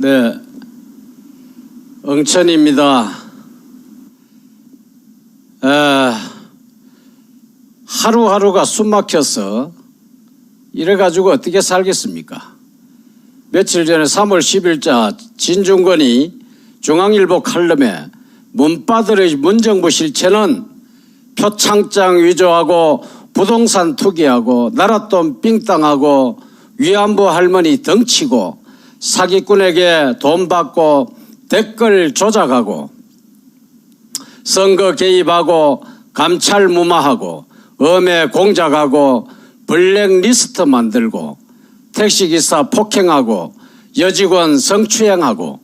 네, 응천입니다. 에, 하루하루가 숨막혀서 이래 가지고 어떻게 살겠습니까? 며칠 전에 3월 10일자 진중권이 중앙일보 칼럼에 문바들의 문정부 실체는 표창장 위조하고 부동산 투기하고 나랏돈 삥땅하고 위안부 할머니 덩치고 사기꾼에게 돈 받고 댓글 조작하고 선거 개입하고 감찰 무마하고 엄해 공작하고 블랙리스트 만들고 택시기사 폭행하고 여직원 성추행하고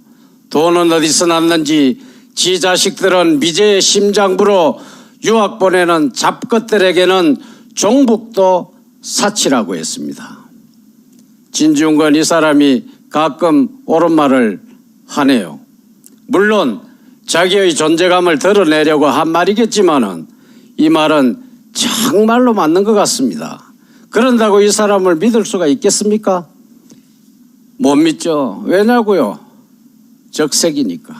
돈은 어디서 났는지 지 자식들은 미제의 심장부로 유학 보내는 잡것들에게는 종북도 사치라고 했습니다. 진중권 이 사람이 가끔 옳은 말을 하네요. 물론 자기의 존재감을 드러내려고 한 말이겠지만은 이 말은 정말로 맞는 것 같습니다. 그런다고 이 사람을 믿을 수가 있겠습니까? 못 믿죠. 왜냐고요? 적색이니까.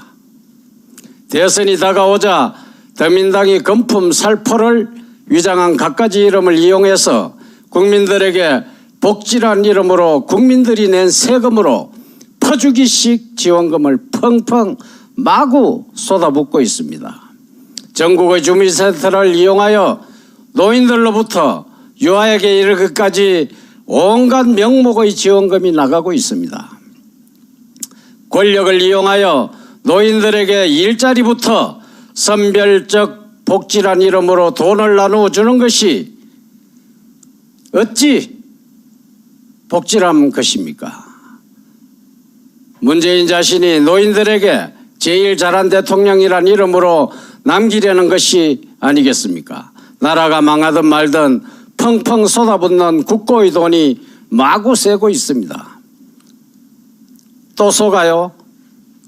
대선이 다가오자 더민당이 금품 살포를 위장한 갖가지 이름을 이용해서 국민들에게 복지란 이름으로 국민들이 낸 세금으로 퍼주기식 지원금을 펑펑 마구 쏟아붓고 있습니다. 전국의 주민센터를 이용하여 노인들로부터 유아에게 이르기까지 온갖 명목의 지원금이 나가고 있습니다. 권력을 이용하여 노인들에게 일자리부터 선별적 복지란 이름으로 돈을 나누어 주는 것이 어찌 복지란 것입니까? 문재인 자신이 노인들에게 제일 잘한 대통령이란 이름으로 남기려는 것이 아니겠습니까? 나라가 망하든 말든 펑펑 쏟아붓는 국고의 돈이 마구 새고 있습니다. 또 속아요.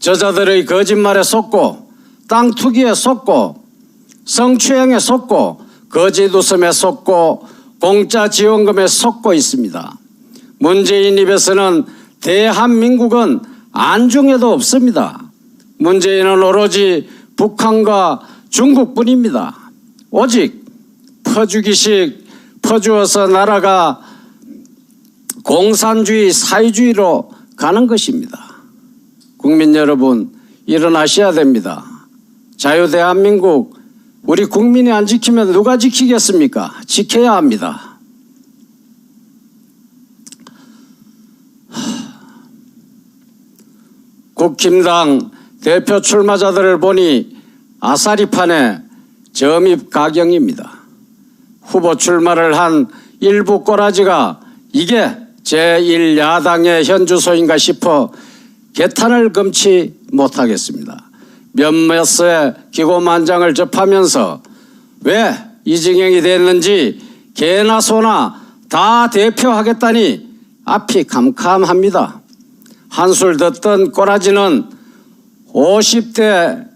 저자들의 거짓말에 속고 땅 투기에 속고 성추행에 속고 거짓 웃음에 속고 공짜 지원금에 속고 있습니다. 문재인 입에서는 대한민국은 안중에도 없습니다. 문재인은 오로지 북한과 중국뿐입니다. 오직 퍼주기식 퍼주어서 나라가 공산주의 사회주의로 가는 것입니다. 국민 여러분 일어나셔야 됩니다. 자유 대한민국 우리 국민이 안 지키면 누가 지키겠습니까? 지켜야 합니다. 국힘당 대표 출마자들을 보니 아사리판에 점입 가경입니다. 후보 출마를 한 일부 꼬라지가 이게 제1야당의 현주소인가 싶어 개탄을 금치 못하겠습니다. 몇몇의 기고만장을 접하면서 왜 이징행이 됐는지 개나 소나 다 대표하겠다니 앞이 캄캄합니다. 한술 듣던 꼬라지는 50대,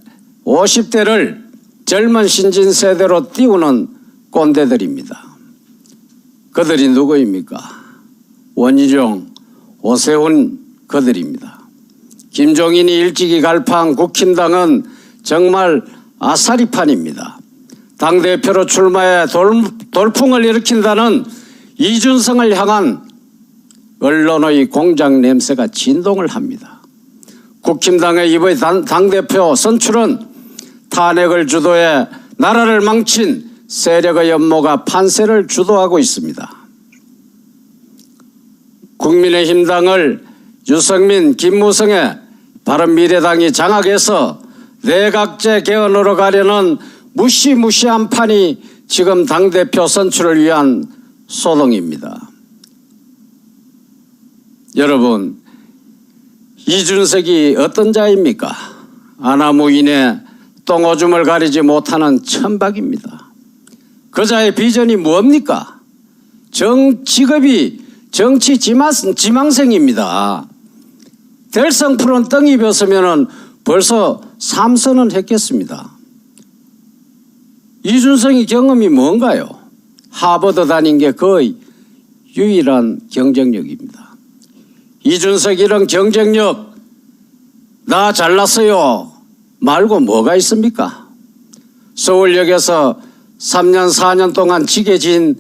50대를 젊은 신진 세대로 띄우는 꼰대들입니다. 그들이 누구입니까? 원희룡, 오세훈 그들입니다. 김종인이 일찍이 갈팡 국힘당은 정말 아사리판입니다. 당대표로 출마해 돌, 돌풍을 일으킨다는 이준성을 향한 언론의 공작 냄새가 진동을 합니다. 국힘당의 이번 당- 당대표 선출은 탄핵을 주도해 나라를 망친 세력의 연모가 판세를 주도하고 있습니다. 국민의힘당을 유승민, 김무성의 바른미래당이 장악해서 내각제 개헌으로 가려는 무시무시한 판이 지금 당대표 선출을 위한 소동입니다. 여러분, 이준석이 어떤 자입니까? 아나무인의 똥오줌을 가리지 못하는 천박입니다. 그 자의 비전이 뭡니까? 정, 직업이 정치 지망, 지망생입니다. 대성 프로는 떵이 벼으면 벌써 삼선은 했겠습니다. 이준성이 경험이 뭔가요? 하버드 다닌 게 거의 유일한 경쟁력입니다. 이준석 이런 경쟁력 나 잘났어요 말고 뭐가 있습니까? 서울역에서 3년 4년 동안 지게 진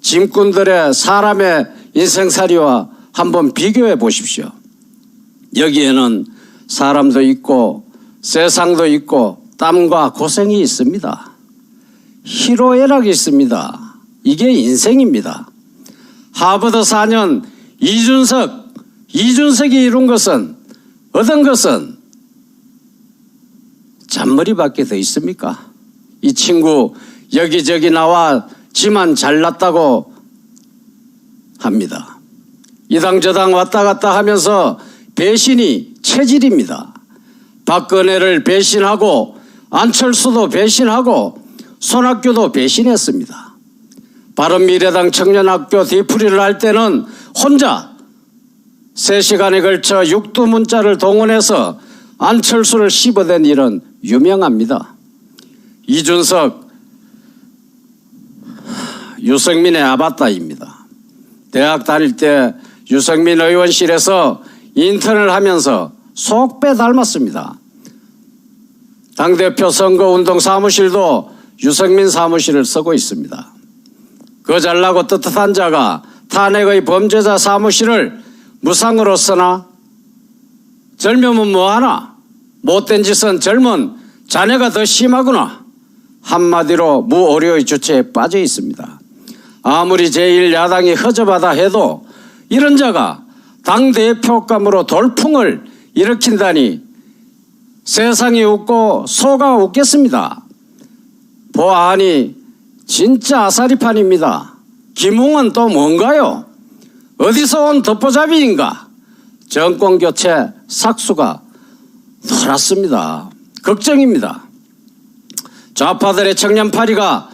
짐꾼들의 사람의 인생살이와 한번 비교해 보십시오. 여기에는 사람도 있고 세상도 있고 땀과 고생이 있습니다. 희로애락이 있습니다. 이게 인생입니다. 하버드 4년 이준석, 이준석이 이룬 것은 얻은 것은 잔머리 밖에 더 있습니까? 이 친구 여기저기 나와 지만 잘났다고 합니다. 이당 저당 왔다 갔다 하면서 배신이 체질입니다. 박근혜를 배신하고 안철수도 배신하고 손학규도 배신했습니다. 바른미래당 청년학교 뒤풀이를 할 때는 혼자 3시간에 걸쳐 육두문자를 동원해서 안철수를 씹어댄 일은 유명합니다. 이준석, 유승민의 아바타입니다. 대학 다닐 때 유승민 의원실에서 인턴을 하면서 속배 닮았습니다. 당대표 선거운동 사무실도 유승민 사무실을 쓰고 있습니다. 그 잘나고 떳떳한 자가 탄핵의 범죄자 사무실을 무상으로 쓰나? 젊으면 뭐하나? 못된 짓은 젊은 자네가 더 심하구나. 한마디로 무오류의 주체에 빠져 있습니다. 아무리 제1야당이 허접하다 해도 이런 자가 당대표감으로 돌풍을 일으킨다니 세상이 웃고 소가 웃겠습니다. 보아하니 진짜 아사리판입니다. 김웅은 또 뭔가요? 어디서 온 덮보잡이인가? 정권 교체 삭수가 놀았습니다. 걱정입니다. 좌파들의 청년파리가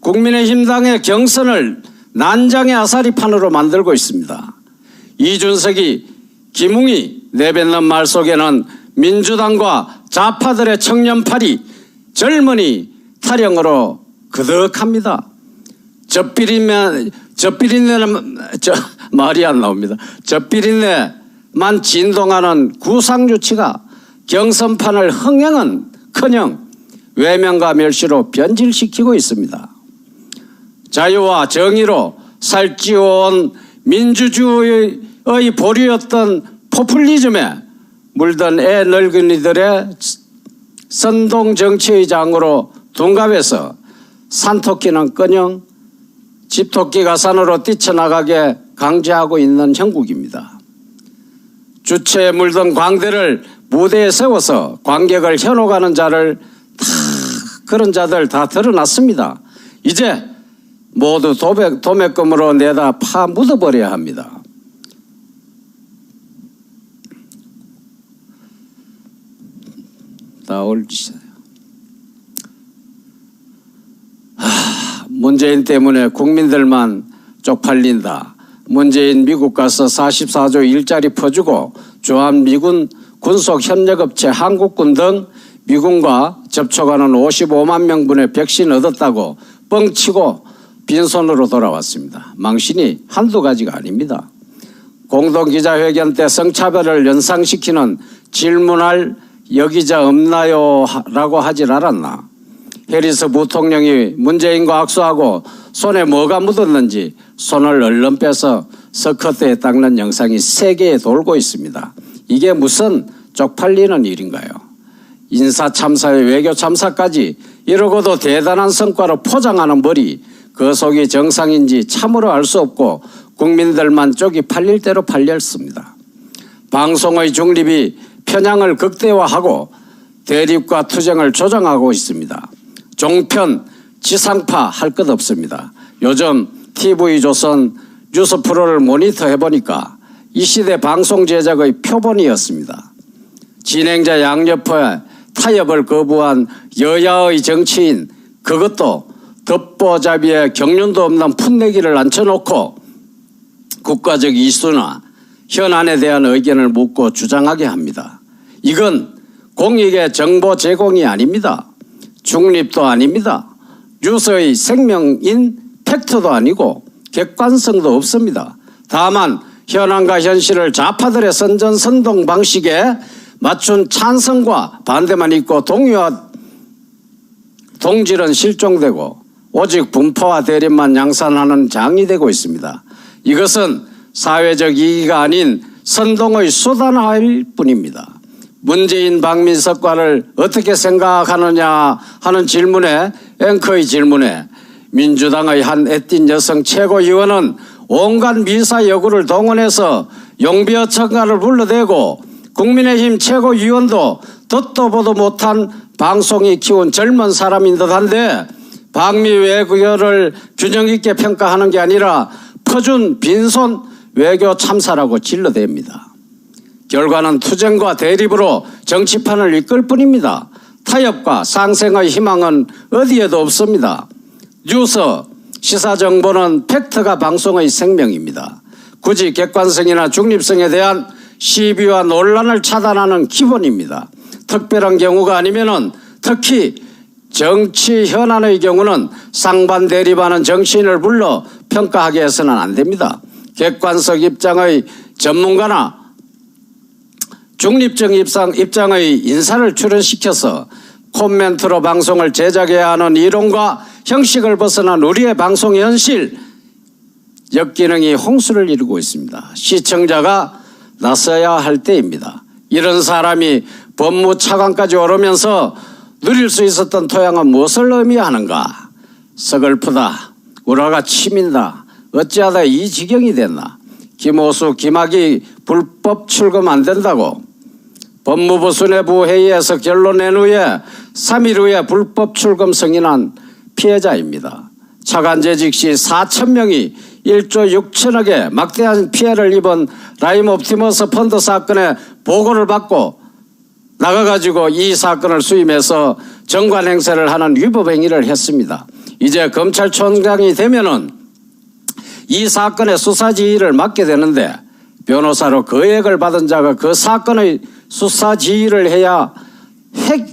국민의힘당의 경선을 난장의 아사리판으로 만들고 있습니다. 이준석이 김웅이 내뱉는 말 속에는 민주당과 좌파들의 청년파리 젊은이 타령으로 그득합니다. 젖비린내, 젖비린내는, 저, 말이 안 나옵니다. 젖비린내만 진동하는 구상유치가 경선판을 흥행은 커녕 외면과 멸시로 변질시키고 있습니다. 자유와 정의로 살찌워온 민주주의의 보류였던 포퓰리즘에 물든 애 늙은이들의 선동 정치의 장으로 둔갑해서 산토끼는커녕 집토끼가 산으로 뛰쳐나가게 강제하고 있는 형국입니다. 주체에 물든 광대를 무대에 세워서 관객을 현혹하는 자를 다 그런 자들 다 드러났습니다. 이제 모두 도백, 도매금으로 내다 파 묻어버려야 합니다. 다 올리세요. 문재인 때문에 국민들만 쪽팔린다. 문재인 미국 가서 44조 일자리 퍼주고 주한미군 군속협력업체 한국군 등 미군과 접촉하는 55만 명분의 백신 얻었다고 뻥치고 빈손으로 돌아왔습니다. 망신이 한두 가지가 아닙니다. 공동기자회견 때 성차별을 연상시키는 질문할 여기자 없나요? 라고 하질 않았나. 해리스 부통령이 문재인과 악수하고 손에 뭐가 묻었는지 손을 얼른 빼서 서커트에 닦는 영상이 세계에 돌고 있습니다. 이게 무슨 쪽팔리는 일인가요? 인사 참사에 외교 참사까지 이러고도 대단한 성과로 포장하는 머리 그 속이 정상인지 참으로 알 수 없고 국민들만 쪽이 팔릴 대로 팔렸습니다. 방송의 중립이 편향을 극대화하고 대립과 투쟁을 조장하고 있습니다. 종편, 지상파 할 것 없습니다. 요즘 TV조선 뉴스 프로를 모니터 해보니까 이 시대 방송 제작의 표본이었습니다. 진행자 양옆에 타협을 거부한 여야의 정치인 그것도 덮보잡이에 경륜도 없는 풋내기를 앉혀놓고 국가적 이슈나 현안에 대한 의견을 묻고 주장하게 합니다. 이건 공익의 정보 제공이 아닙니다. 중립도 아닙니다. 뉴스의 생명인 팩트도 아니고 객관성도 없습니다. 다만 현안과 현실을 좌파들의 선전 선동 방식에 맞춘 찬성과 반대만 있고 동의와 동질은 실종되고 오직 분포와 대립만 양산하는 장이 되고 있습니다. 이것은 사회적 이익이 아닌 선동의 수단화일 뿐입니다. 문재인 박민석과를 어떻게 생각하느냐 하는 질문에 앵커의 질문에 민주당의 한 애띤 여성 최고위원은 온갖 미사 여구를 동원해서 용비어 청가를 불러대고 국민의힘 최고위원도 듣도 보도 못한 방송이 키운 젊은 사람인 듯한데 방미 외교를 균형 있게 평가하는 게 아니라 퍼준 빈손 외교 참사라고 질러댑니다. 결과는 투쟁과 대립으로 정치판을 이끌 뿐입니다. 타협과 상생의 희망은 어디에도 없습니다. 뉴스, 시사정보는 팩트가 방송의 생명입니다. 굳이 객관성이나 중립성에 대한 시비와 논란을 차단하는 기본입니다. 특별한 경우가 아니면은 특히 정치 현안의 경우는 상반 대립하는 정치인을 불러 평가하게 해서는 안 됩니다. 객관적 입장의 전문가나 중립적 입장, 입장의 인사를 출연시켜서 콤멘트로 방송을 제작해야 하는 이론과 형식을 벗어난 우리의 방송 현실 역기능이 홍수를 이루고 있습니다. 시청자가 나서야 할 때입니다. 이런 사람이 법무 차관까지 오르면서 누릴 수 있었던 토양은 무엇을 의미하는가? 서글프다. 우라가 치민다. 어찌하다 이 지경이 됐나? 김호수, 김학이 불법 출금 안 된다고 법무부 수뇌부 회의에서 결론 낸 후에 3일 후에 불법 출금 승인한 피해자입니다. 차관재직 시 4천 명이 1조 6천억의 막대한 피해를 입은 라임 옵티머스 펀드 사건의 보고를 받고 나가가지고 이 사건을 수임해서 정관 행세를 하는 위법 행위를 했습니다. 이제 검찰총장이 되면은 이 사건의 수사 지휘를 맡게 되는데 변호사로 거액을 받은 자가 그 사건의 수사 지휘를 해야 해,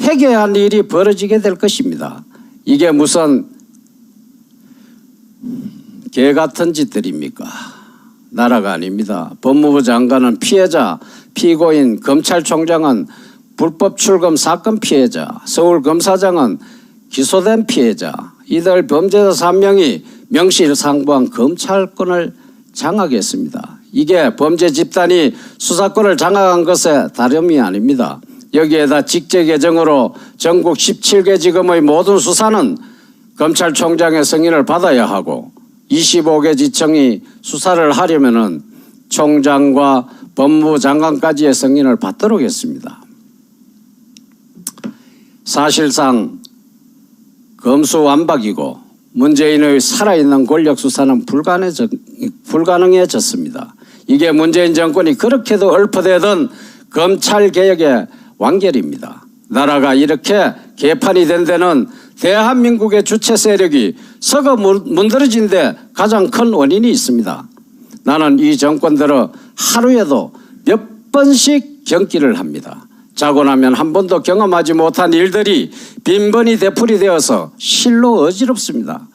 해결한 일이 벌어지게 될 것입니다. 이게 무슨 개 같은 짓들입니까? 나라가 아닙니다. 법무부 장관은 피해자, 피고인, 검찰총장은 불법 출금 사건 피해자, 서울검사장은 기소된 피해자, 이들 범죄자 3명이 명실상부한 검찰권을 장악했습니다. 이게 범죄 집단이 수사권을 장악한 것에 다름이 아닙니다. 여기에다 직제 개정으로 전국 17개 지검의 모든 수사는 검찰총장의 승인을 받아야 하고 25개 지청이 수사를 하려면은 총장과 법무부 장관까지의 승인을 받도록 했습니다. 사실상 검수완박이고 문재인의 살아있는 권력 수사는 불가능해졌, 불가능해졌습니다. 이게 문재인 정권이 그렇게도 얽혀대던 검찰 개혁의 완결입니다. 나라가 이렇게 개판이 된 데는 대한민국의 주체 세력이 서거 문드러진 데 가장 큰 원인이 있습니다. 나는 이 정권 들어 하루에도 몇 번씩 경기를 합니다. 자고 나면 한 번도 경험하지 못한 일들이 빈번히 되풀이 되어서 실로 어지럽습니다.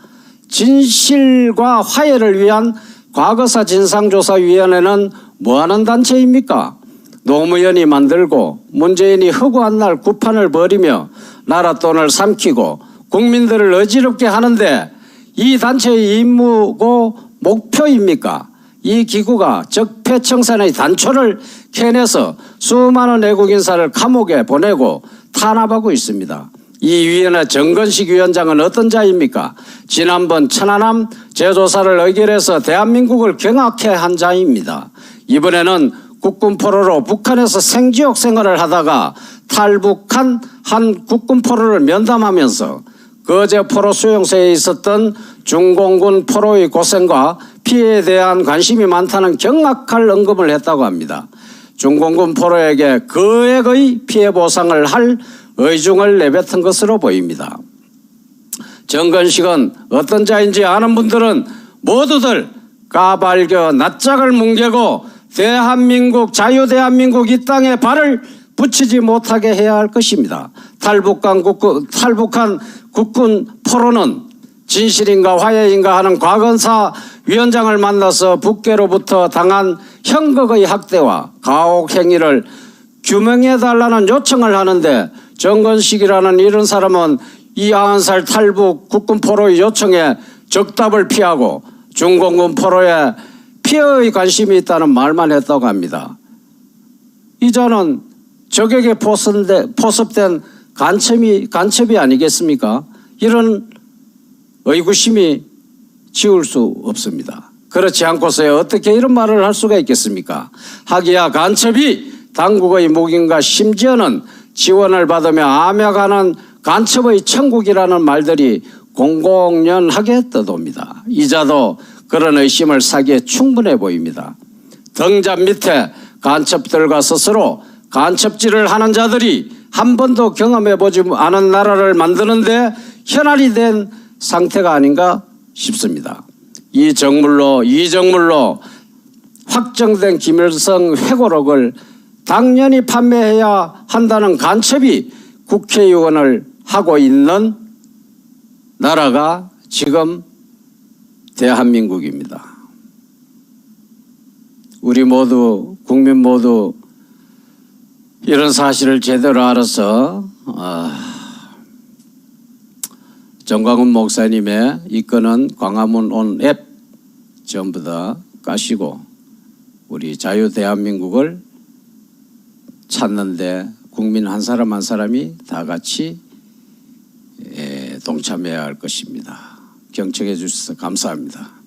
진실과 화해를 위한 과거사 진상조사위원회는 뭐하는 단체입니까? 노무현이 만들고 문재인이 허구한 날 구판을 벌이며 나라 돈을 삼키고 국민들을 어지럽게 하는데 이 단체의 임무고 목표입니까? 이 기구가 적폐청산의 단초를 캐내서 수많은 외국 인사를 감옥에 보내고 탄압하고 있습니다. 이 위원회 정건식 위원장은 어떤 자입니까? 지난번 천안함 재조사를 의결해서 대한민국을 경악해 한 자입니다. 이번에는 국군 포로로 북한에서 생지옥 생활을 하다가 탈북한 한 국군 포로를 면담하면서 거제 포로 수용소에 있었던 중공군 포로의 고생과 피해에 대한 관심이 많다는 경악할 언급을 했다고 합니다. 중공군 포로에게 거액의 피해 보상을 할 의중을 내뱉은 것으로 보입니다. 정건식은 어떤 자인지 아는 분들은 모두들 까발겨 낯짝을 뭉개고 대한민국 자유대한민국 이 땅에 발을 붙이지 못하게 해야 할 것입니다. 탈북한 국군, 탈북한 국군 포로는 진실인가 화해인가 하는 과건사 위원장을 만나서 북계로부터 당한 형극의 학대와 가혹 행위를 규명해 달라는 요청을 하는데 정건식이라는 이런 사람은 이 90살 탈북 국군 포로의 요청에 적답을 피하고 중공군 포로에 피해의 관심이 있다는 말만 했다고 합니다. 이자는 적에게 포섭된, 포섭된 간첩이, 간첩이 아니겠습니까? 이런 의구심이 지울 수 없습니다. 그렇지 않고서야 어떻게 이런 말을 할 수가 있겠습니까? 하기야 간첩이 당국의 목인가 심지어는 지원을 받으며 암약하는 간첩의 천국이라는 말들이 공공연하게 떠돕니다. 이자도 그런 의심을 사기에 충분해 보입니다. 등잔 밑에 간첩들과 스스로 간첩질을 하는 자들이 한 번도 경험해 보지 않은 나라를 만드는데 현안이 된 상태가 아닌가 싶습니다. 이 정물로 이 정물로 확정된 김일성 회고록을 당연히 판매해야 한다는 간첩이 국회의원을 하고 있는 나라가 지금 대한민국입니다. 우리 모두 국민 모두 이런 사실을 제대로 알아서 아, 정광훈 목사님의 이끄는 광화문 온 앱 전부 다 까시고 우리 자유 대한민국을 찾는데 국민 한 사람 한 사람이 다 같이 에, 동참해야 할 것입니다. 경청해 주셔서 감사합니다.